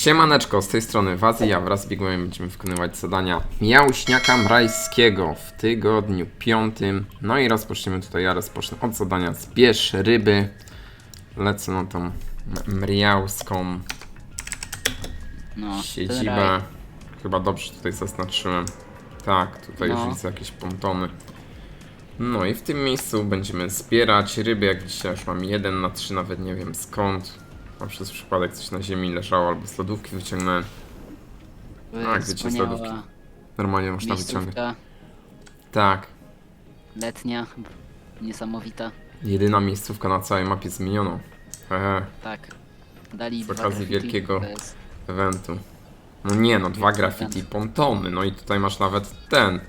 Siemaneczko, z tej strony Wazy, ja wraz z Bigwayem będziemy wykonywać zadania Miałśniaka Mrajskiego w tygodniu piątym. No i rozpoczniemy tutaj, ja rozpocznę od zadania Zbierz ryby. Lecę na tą mriałską No, siedzibę. Chyba dobrze tutaj zaznaczyłem. Tak, tutaj No. już widzę jakieś pontony. No i w tym miejscu będziemy zbierać ryby, jak dzisiaj już mam jeden na trzy, nawet nie wiem skąd. A przez przypadek coś na ziemi leżało albo z lodówki wyciągnąłem. To Tak, jest wiecie, z wspaniała lodówki. Normalnie można miejscówka Tak, letnia, niesamowita. jedyna miejscówka na całej mapie zmienioną. Hehe, Tak. Dali Z dwa okazji graffiti, wielkiego- to jest- eventu. No nie no, dwa graffiti, pontony, no i tutaj masz nawet ten.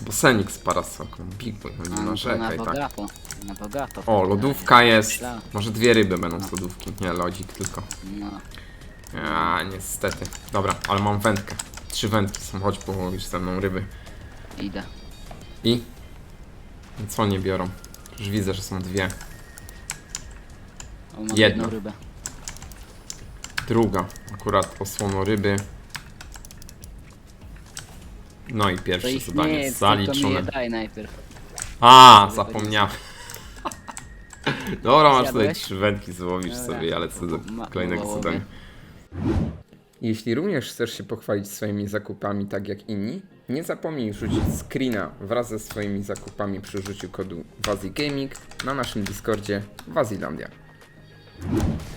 Bosenik z parasolką, Big Boy, no no to na tak. bogato. Na bogato. O, lodówka jest. Myślałem. Może dwie ryby będą z lodówki. Nie, lodzik tylko. No, A, niestety. Dobra, ale mam wędkę. Trzy wędki są, chodź połowisz ze mną ryby. idę. I? I co nie biorą? Już widzę, że są dwie. O, mam Jedna. jedną rybę. Druga, akurat osłono ryby. No i To pierwsze ich zadanie nie, tylko mi je zaliczone. daj najpierw. A, zapomniałem. Dobra, masz tutaj Zjadłeś? trzy wędki, złowisz Dobra. sobie, ale co do Ma- kolejnego zadania. Jeśli również chcesz się pochwalić swoimi zakupami tak jak inni, nie zapomnij rzucić screena wraz ze swoimi zakupami przy użyciu kodu WaziGaming na naszym Discordzie Wazilandia.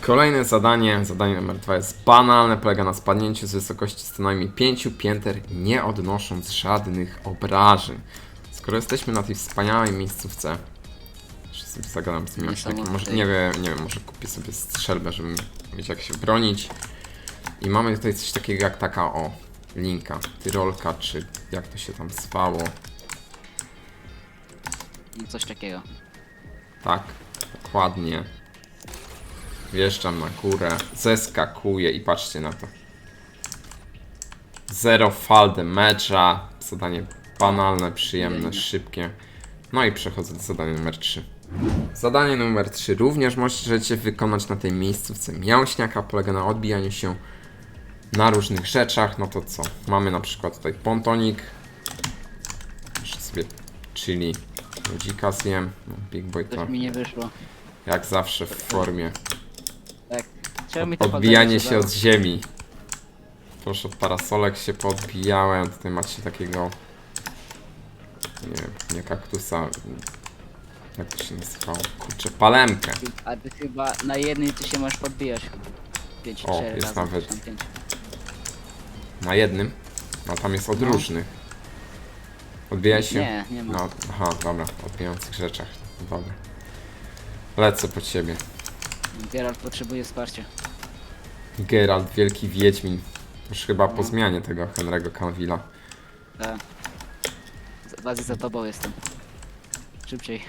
Kolejne zadanie, zadanie numer dwa jest banalne, polega na spadnięciu z wysokości co najmniej 5 pięter, nie odnosząc żadnych obrażeń. Skoro jesteśmy na tej wspaniałej miejscówce, jeszcze sobie zagadam z miłośnikiem, może nie wiem, nie wiem, może kupię sobie strzelbę, żeby mieć jak się bronić. I mamy tutaj coś takiego jak taka, o, linka, tyrolka, czy jak to się tam zwało. Coś takiego. Tak, dokładnie. Wjeżdżam na górę, zeskakuję i patrzcie na to. Zero fall damage'a, zadanie banalne, przyjemne, szybkie. No i przechodzę do zadania numer 3. Zadanie numer 3 również możecie wykonać na tej miejscówce miałśniaka, polega na odbijaniu się na różnych rzeczach. No to co? Mamy na przykład tutaj pontonik. Jeszcze sobie chili ludzika zjem. No, Big Boy to Coś mi nie wyszło. jak zawsze w formie. Tak. Czemu Odbijanie się od ziemi. Proszę, od parasolek się podbijałem. Tutaj macie takiego. Nie wiem, nie kaktusa. Jak to się nazywało? Kurczę, palemkę. A ty chyba na jednej ty się możesz podbijać. 5 O, 4 jest nawet-. Na jednym. No tam jest od No. różnych. Odbijaj się. Nie, nie ma. No, aha, dobra, odbijających rzeczach. Dobra. Lecę po ciebie. Geralt potrzebuje wsparcia. Geralt, wielki wiedźmin. Już chyba po zmianie tego Henry'ego Canvilla. Tak. Bazy za tobą jestem. Szybciej.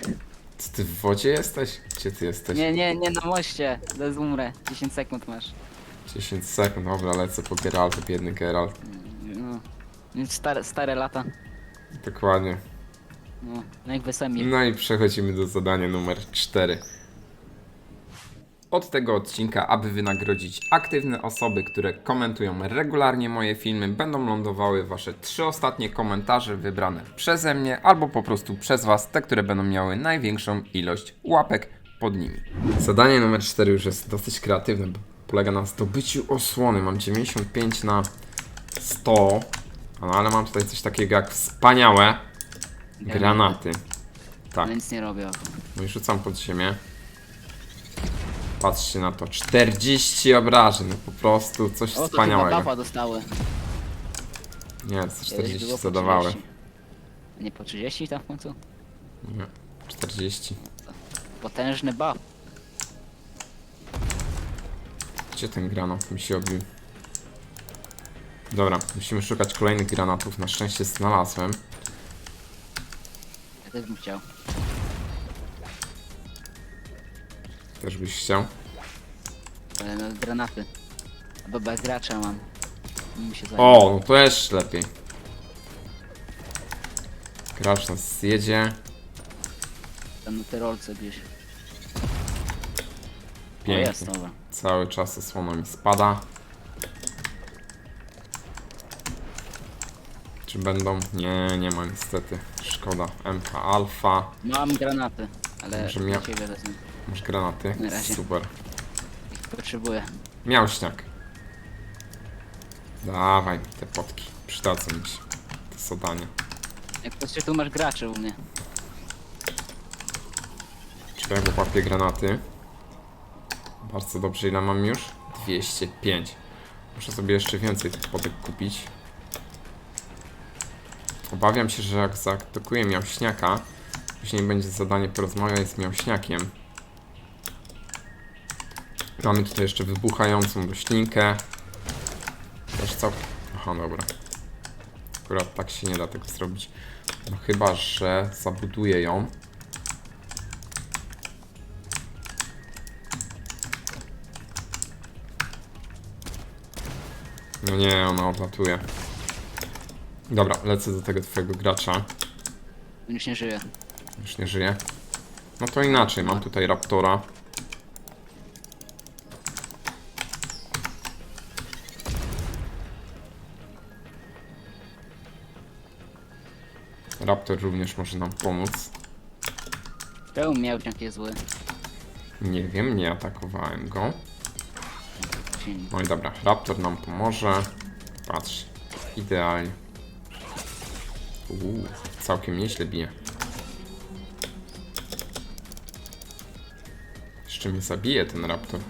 Co ty w wodzie jesteś? Gdzie ty jesteś? Nie, nie, nie na moście. Zaraz umrę. 10 sekund masz. 10 sekund, dobra, lecę po Geraltu, biedny Geralt. No. Więc Stare, stare lata. Dokładnie. No, no jak. No i przechodzimy do zadania numer 4. Od tego odcinka, aby wynagrodzić aktywne osoby, które komentują regularnie moje filmy, będą lądowały wasze trzy ostatnie komentarze wybrane przeze mnie albo po prostu przez was, te, które będą miały największą ilość łapek pod nimi. Zadanie numer 4 już jest dosyć kreatywne, bo polega na zdobyciu osłony. Mam 95 na 100, no, ale mam tutaj coś takiego jak wspaniałe granaty. Tak. Nic nie robię. No i rzucam pod ziemię. Patrzcie na to. 40 obrażeń. No po prostu coś O, to chyba wspaniałego. kapa dostały. Nie, Kiedyś 40 było po zadawały. 30. Nie po 30 tam w końcu? Nie, 40. Potężny buff. Gdzie ten granat mi się obił? Dobra, musimy szukać kolejnych granatów. Na szczęście znalazłem. Ja też bym chciał. też byś chciał. Ale no granaty. Bo bez gracza mam. O, no to też lepiej. Gracz nas zjedzie. Tam na te gdzieś. Pięknie. Cały czas osłona mi spada. Czy będą? Nie, nie ma niestety. Szkoda. MK Alfa. Mam granaty, ale Dobrze, ja- wezmę. Masz granaty? Na razie. Super. Potrzebuję. Miał śniak. Dawaj mi te potki. Przydadzą mi się. Te zadania. Jak to się tu masz graczy u mnie. Czekaj, bo łapię granaty. Bardzo dobrze, ile mam już? 205. Muszę sobie jeszcze więcej tych potek kupić. Obawiam się, że jak zaatakuję miałśniaka, później będzie zadanie porozmawiać z miałśniakiem. Mamy tutaj jeszcze wybuchającą roślinkę. Też co? Aha, dobra. Akurat tak się nie da tego zrobić. No chyba, że zabuduję ją. No nie, ona odlatuje. Dobra, lecę do tego twojego gracza. Już nie żyje. Już nie żyje. No to inaczej, mam tutaj Raptora. Raptor również może nam pomóc. Czemu miał takie zły? Nie wiem, nie atakowałem go. No i dobra, Raptor nam pomoże. Patrz, idealnie. Uuu, całkiem nieźle bije. Jeszcze mnie zabije ten Raptor.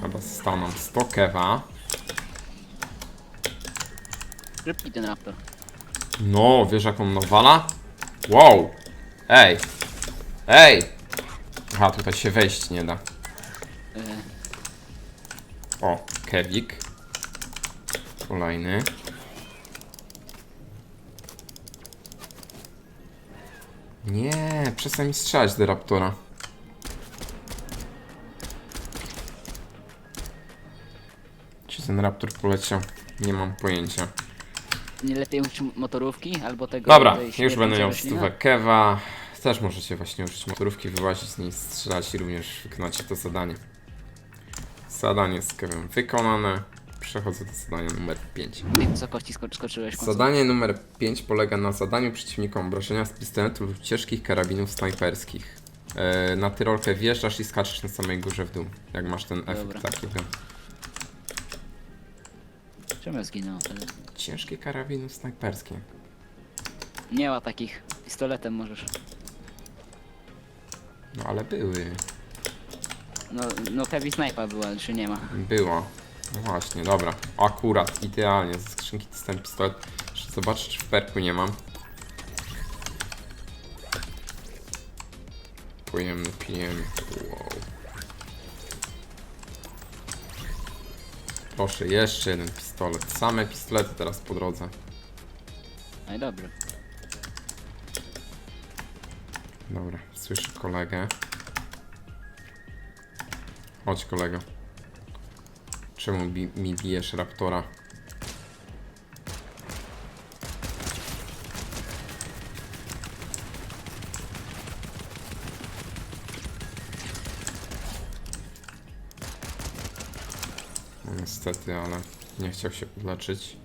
Chyba nam 100 kewa. Szybki ten raptor. No, wiesz jak on nawala? Wow! Ej! Ej! Aha, tutaj się wejść nie da. Yy, O, kewik. Kolejny. Nie, przestań mi strzelać do Raptora. Gdzie ten Raptor poleciał? Nie mam pojęcia. Nie lepiej użyć motorówki albo tego. Dobra, tej już będę miał rośliny? stówę kewa. Też możecie właśnie użyć motorówki, wyłazić z niej, strzelać i również wykonacie to zadanie. Zadanie z kewem wykonane. Przechodzę do zadania numer 5. W tej wysokości skocz, skoczyłeś w końcu. Zadanie numer 5 polega na zadaniu przeciwnika obrażenia z pistoletu lub ciężkich karabinów snajperskich. E, na tyrolkę wjeżdżasz i skaczesz na samej górze w dół. Jak masz ten efekt Dobra. takiego. Czemu ja zginąłem wtedy? Ciężkie karabiny snajperskie. Nie ma takich. Pistoletem możesz. No ale były. No, no heavy sniper była, czy nie ma. Było. No właśnie, dobra. Akurat, idealnie. Ze skrzynki dostałem pistolet. Jeszcze zobaczę, czy w perku nie mam. Pojemny, pijemy. Wow. Proszę, jeszcze jeden pistolet. Same pistolety teraz po drodze. No i dobrze. Dobra, słyszę kolegę. Chodź kolego. Czemu bi mi bijesz raptora? No niestety, ale nie chciał się uleczyć.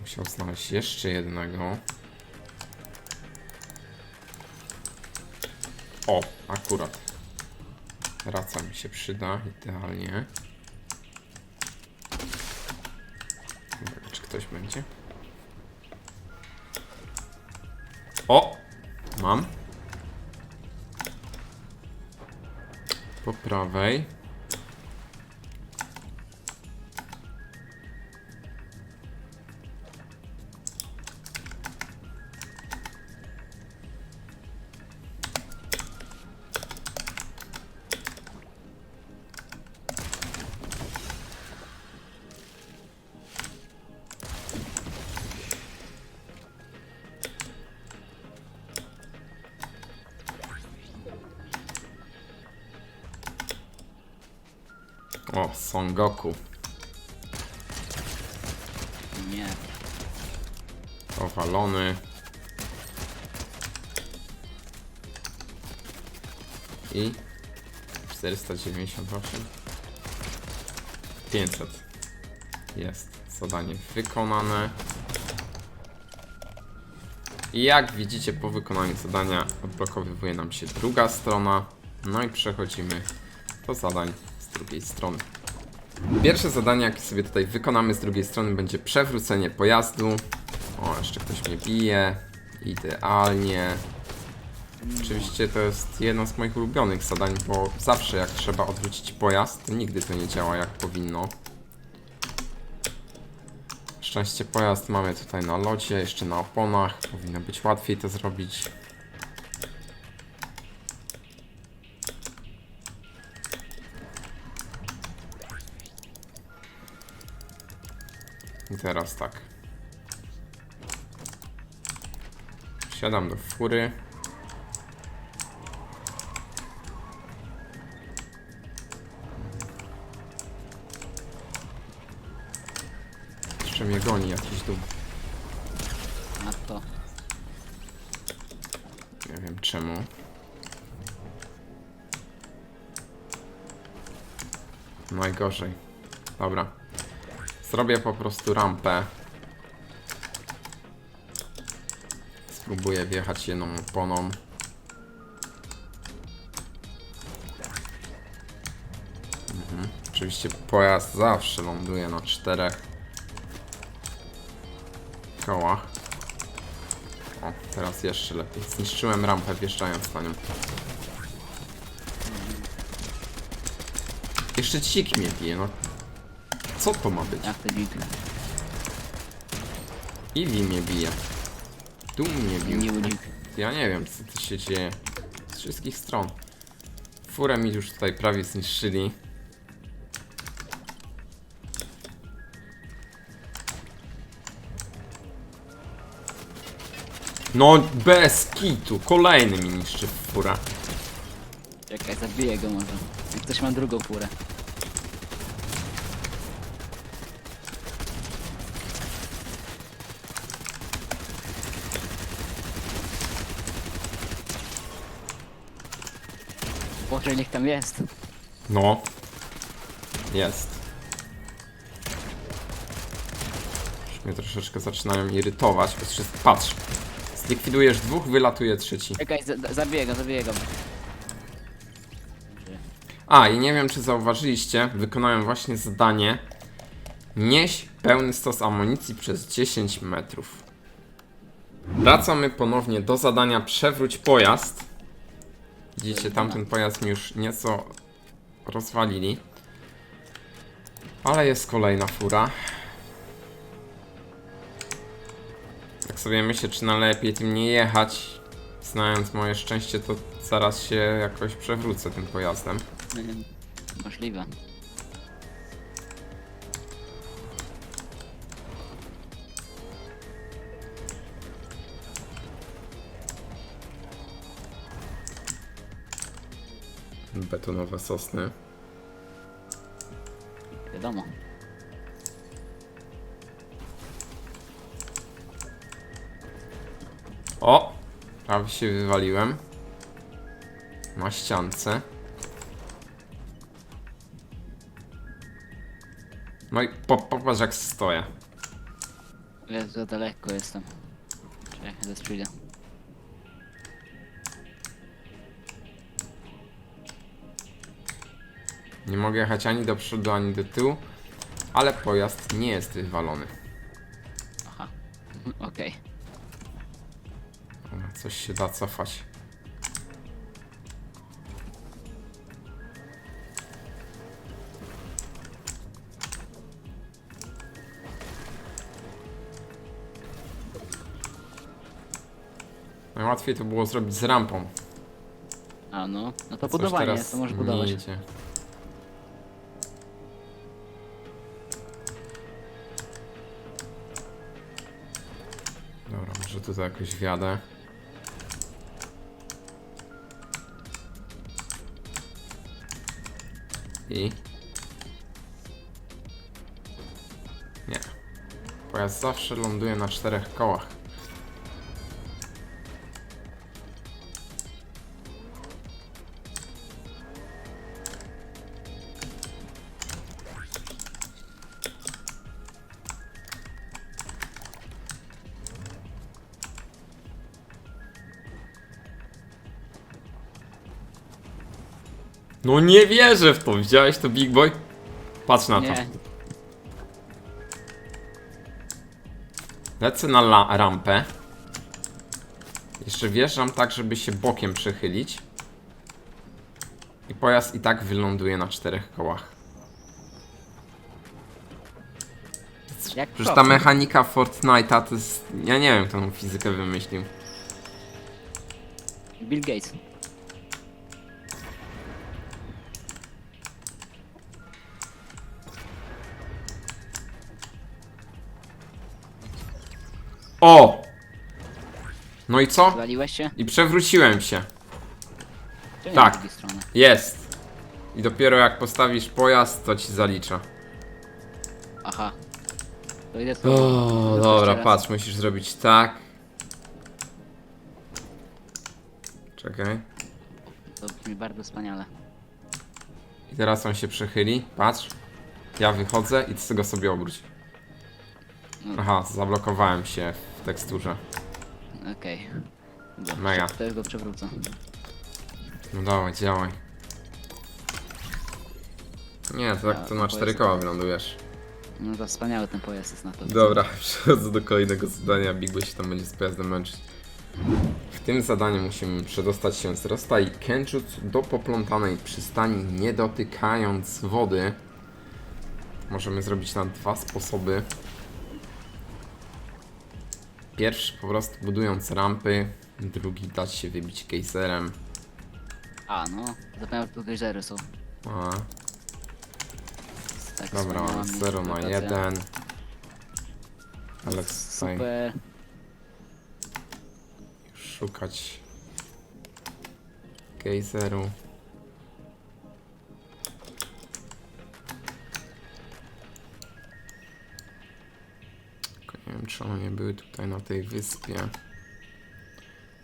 Musiał znaleźć jeszcze jednego. O, akurat. Raca mi się przyda, idealnie. Czy ktoś będzie? O! Mam. Po prawej. Goku. Nie. Powalony. I 498 500 Jest zadanie wykonane I jak widzicie po wykonaniu zadania odblokowywuje nam się druga strona No i przechodzimy do zadań z drugiej strony Pierwsze zadanie, jakie sobie tutaj wykonamy z drugiej strony, będzie przewrócenie pojazdu. O, jeszcze ktoś mnie bije. Idealnie. Oczywiście to jest jedno z moich ulubionych zadań, bo zawsze jak trzeba odwrócić pojazd, nigdy to nie działa jak powinno. Szczęście pojazd mamy tutaj na locie, jeszcze na oponach. Powinno być łatwiej to zrobić. I teraz tak. Wsiadam do fury. Jeszcze mnie goni jakiś dół. A to. Nie wiem czemu. Najgorzej. Dobra. Zrobię po prostu rampę. Spróbuję wjechać jedną oponą. Mhm. Oczywiście pojazd zawsze ląduje na czterech kołach. O, teraz jeszcze lepiej. Zniszczyłem rampę wjeżdżając na nią. Jeszcze dzik mnie bije, no. Co to ma być? Jak to dźwig? Iwi mnie bije. Tu mnie bił. Nie. Ja nie wiem, co tu się dzieje. Z wszystkich stron. Furę mi już tutaj prawie zniszczyli. No, bez kitu. Kolejny mi niszczy fura. Czekaj, zabiję go może. Jak ktoś ma drugą furę. Boże, niech tam jest. No. Jest. Już mnie troszeczkę zaczynają irytować. bo wszystko- Patrz. Zlikwidujesz dwóch, wylatuje trzeci. Czekaj, za zabiję go, zabiję go. A, i nie wiem czy zauważyliście, wykonałem właśnie zadanie Nieś pełny stos amunicji przez 10 metrów. Wracamy ponownie do zadania Przewróć pojazd. Widzicie, tamten pojazd mi już nieco rozwalili. Ale jest kolejna fura. Tak sobie myślę, czy najlepiej tym nie jechać. Znając moje szczęście, to zaraz się jakoś przewrócę tym pojazdem. Ym, Możliwe. Betonowe sosny. Wiadomo. O! Prawie się wywaliłem. Na ściance. No i po, popatrz jak stoję. Jest za daleko jestem. Czekaj, zaraz przyjdę. Nie mogę jechać ani do przodu, ani do tyłu. Ale pojazd nie jest wywalony. Aha. Okej. Dobra, Coś się da cofać. Najłatwiej to było zrobić z rampą. A no, no to Coś budowanie teraz to możesz budować. idzie. Tutaj jakoś wjadę. I? Nie. Pojazd zawsze ląduje na czterech kołach. No nie wierzę w to, widziałeś to Big Boy? Patrz na to. Nie. Lecę na la rampę. Jeszcze wjeżdżam tak, żeby się bokiem przechylić. I pojazd i tak wyląduje na czterech kołach. Jak Przecież ta mechanika Fortnite'a to jest... Ja nie wiem, kto tą fizykę wymyślił. Bill Gates. O! No i co? Się? I przewróciłem się. Nie Tak. z drugiej strony? Jest. I dopiero jak postawisz pojazd, to ci zalicza. Aha. To idę tu. O, dobra, patrz, musisz zrobić tak. Czekaj. To brzmi bardzo wspaniale. I teraz on się przechyli. Patrz. Ja wychodzę i ty go sobie obróć. No. Aha, zablokowałem się teksturze. Okej. Dobra, Mega. To już go przewrócę. No dawaj, działaj. Nie, to tak to na cztery koła wylądujesz. No to wspaniały ten pojazd jest na to. Dobra, przechodzę do kolejnego zadania. Big Boy się tam będzie z pojazdem męczyć. W tym zadaniu musimy przedostać się z Rosta i Kenjutsu do poplątanej przystani, nie dotykając wody. Możemy zrobić na dwa sposoby. Pierwszy po prostu budując rampy, drugi dać się wybić gejzerem. A no, zapomniałem, że tu gejzery są. A, Tak dobra, mamy 0 na interpretacja. 1. Ale tutaj Super. szukać gejzeru. Wiem, czy one nie były tutaj na tej wyspie.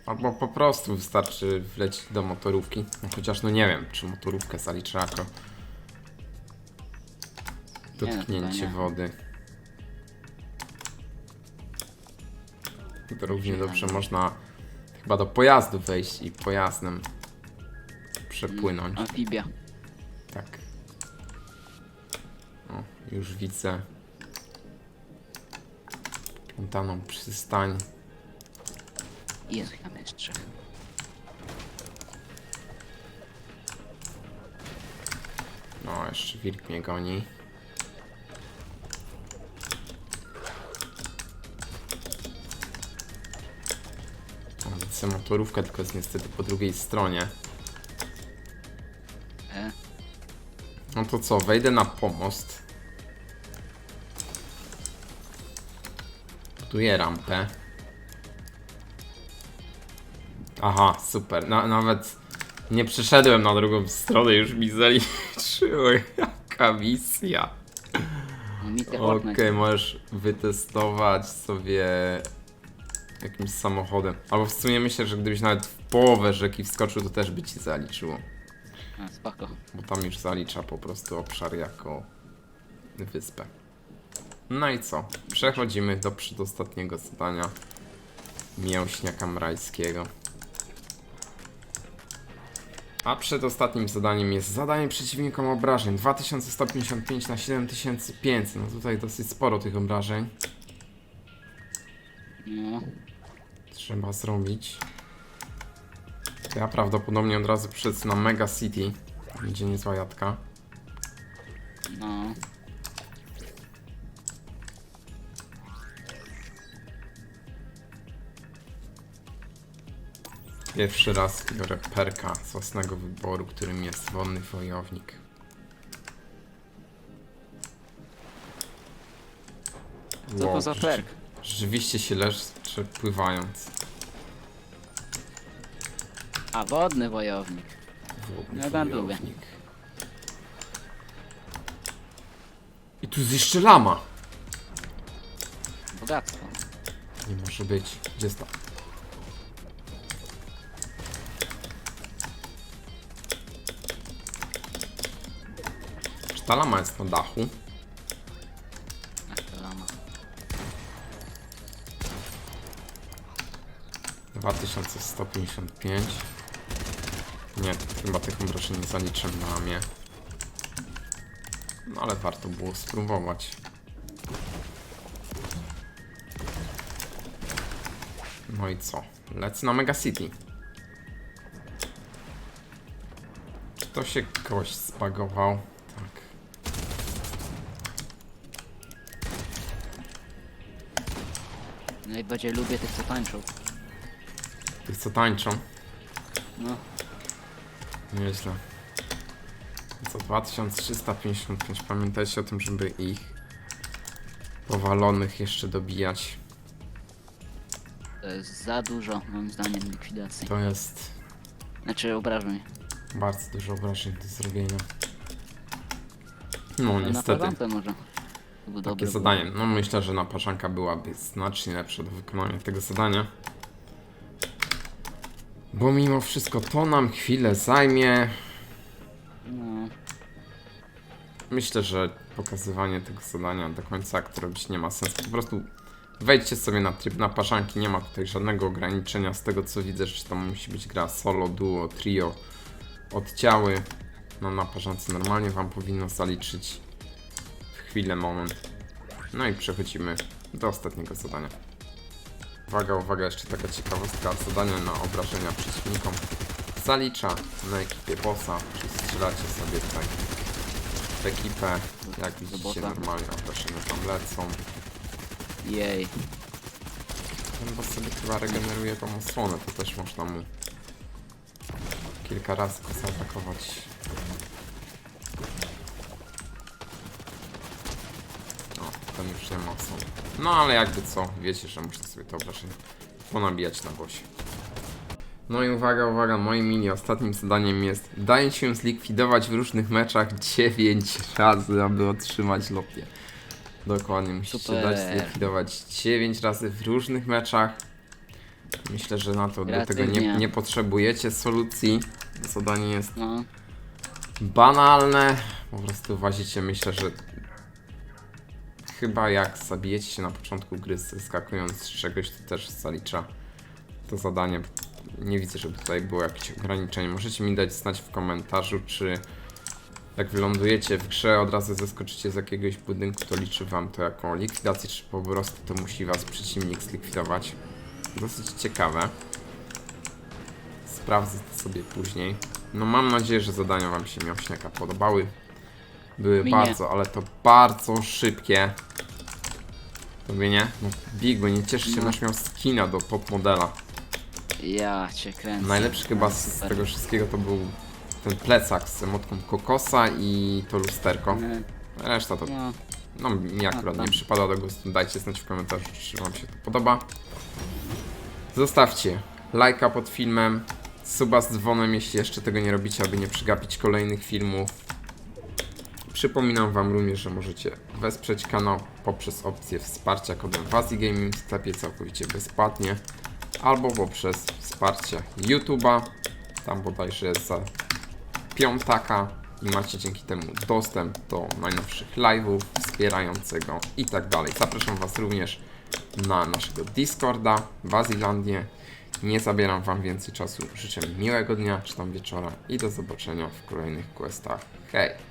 Albo po prostu wystarczy wlecieć do motorówki. No, chociaż no nie wiem, czy motorówkę Nie, no, dotknięcie nie. wody. To równie dobrze można chyba do pojazdu wejść i pojazdem przepłynąć. Amfibia. Tak. O, już widzę. Plątaną przystań. Jest trzech. No, jeszcze wilk mnie goni. Widzę motorówkę, tylko jest niestety po drugiej stronie. E, No to co, wejdę na pomost. Buduję rampę. Aha, super. Na, nawet nie przeszedłem na drugą stronę, już mi zaliczyło. Jaka misja. no Okej, Fortnite. możesz wytestować sobie jakimś samochodem. Albo w sumie myślę, że gdybyś nawet w połowę rzeki wskoczył, to też by ci zaliczyło. A, spoko. Bo tam już zalicza po prostu obszar jako wyspę. No i co? Przechodzimy do przedostatniego zadania mięśnia kamrajskiego. A przedostatnim zadaniem jest zadanie przeciwnikom obrażeń 2155 na 7500. No tutaj dosyć sporo tych obrażeń No, trzeba zrobić. Ja prawdopodobnie od razu przylecę na Mega City. Będzie niezła jadka. no. Pierwszy raz biorę perka z własnego wyboru, którym jest wodny wojownik. Co to za perk? Rzeczywiście się leszczę pływając. A, wodny wojownik. Wodny Ja bardzo lubię. wojownik. I tu jest jeszcze lama! Bogactwo. Nie może być. Gdzie jest ta? Ta lama jest na dachu? Ach, to lama. 2155 Nie, chyba tych obrażeń nie zaliczę na mnie. No ale warto było spróbować. No i co? Lecę na Mega City. To się gość zbagował? Najbardziej lubię tych, co tańczą. Tych co tańczą? No, Nieźle. Co 2355. Pamiętajcie o tym, żeby ich powalonych jeszcze dobijać. to jest za dużo, moim zdaniem, likwidacji. To jest Znaczy obrażeń. bardzo dużo obrażeń do zrobienia. No No, na niestety. parampę może. Takie zadanie. No myślę, że naparzanka byłaby znacznie lepsza do wykonania tego zadania. Bo mimo wszystko to nam chwilę zajmie. No, Myślę, że pokazywanie tego zadania do końca aktu robić nie ma sensu. Po prostu wejdźcie sobie na tryb naparzanki. Nie ma tutaj żadnego ograniczenia. Z tego co widzę, że to musi być gra solo, duo, trio, oddziały. Na naparzance normalnie Wam powinno zaliczyć chwilę, moment. No i przechodzimy do ostatniego zadania. Uwaga, uwaga, jeszcze taka ciekawostka. Zadanie na obrażenia przeciwnikom zalicza na ekipie bossa, czyli strzelacie sobie tutaj w ekipę. Jak widzicie, normalnie obrażenia tam lecą. jej. Ten boss sobie chyba regeneruje tą osłonę, to też można mu kilka razy go zaatakować. Nie osłony. No ale jakby co, wiecie, że można sobie to obrażenie ponabijać na bosie. No i uwaga, uwaga, moim mini ostatnim zadaniem jest daje się zlikwidować w różnych meczach 9 razy, aby otrzymać lopię. Dokładnie, musicie Super. dać zlikwidować 9 razy w różnych meczach. Myślę, że na to do tego nie, nie potrzebujecie solucji. Zadanie jest No, banalne. Po prostu łazicie, myślę, że chyba jak zabijecie się na początku gry skakując z czegoś, to też zalicza to zadanie. Nie widzę, żeby tutaj było jakieś ograniczenie. Możecie mi dać znać w komentarzu, czy jak wylądujecie w grze, od razu zeskoczycie z jakiegoś budynku, to liczy wam to jako likwidację, czy po prostu to musi was przeciwnik zlikwidować. Dosyć ciekawe. Sprawdzę to sobie później. No mam nadzieję, że zadania wam się miąśniaka podobały. Były Mi nie. bardzo, ale to bardzo szybkie. Tobie nie? No Big, nie cieszy się, No. nasz miał skina do top modela. ja cię kręcę. Najlepszy chyba z, z tego wszystkiego to był ten plecak z emotką kokosa i to lusterko. Nie, Reszta to, No, no mi akurat tam. nie przypada do gustu. Dajcie znać w komentarzu, czy wam się to podoba. Zostawcie lajka pod filmem, suba z dzwonem, jeśli jeszcze tego nie robicie, aby nie przegapić kolejnych filmów. Przypominam wam również, że możecie wesprzeć kanał poprzez opcję wsparcia kodem Wazi Gaming w sklepie całkowicie bezpłatnie albo poprzez wsparcie YouTube'a. Tam bodajże jest za piątaka i macie dzięki temu dostęp do najnowszych live'ów wspierającego i tak dalej. Zapraszam Was również na naszego Discorda, Wazilandię. Nie zabieram Wam więcej czasu. Życzę miłego dnia czy tam wieczora i do zobaczenia w kolejnych questach. Hej!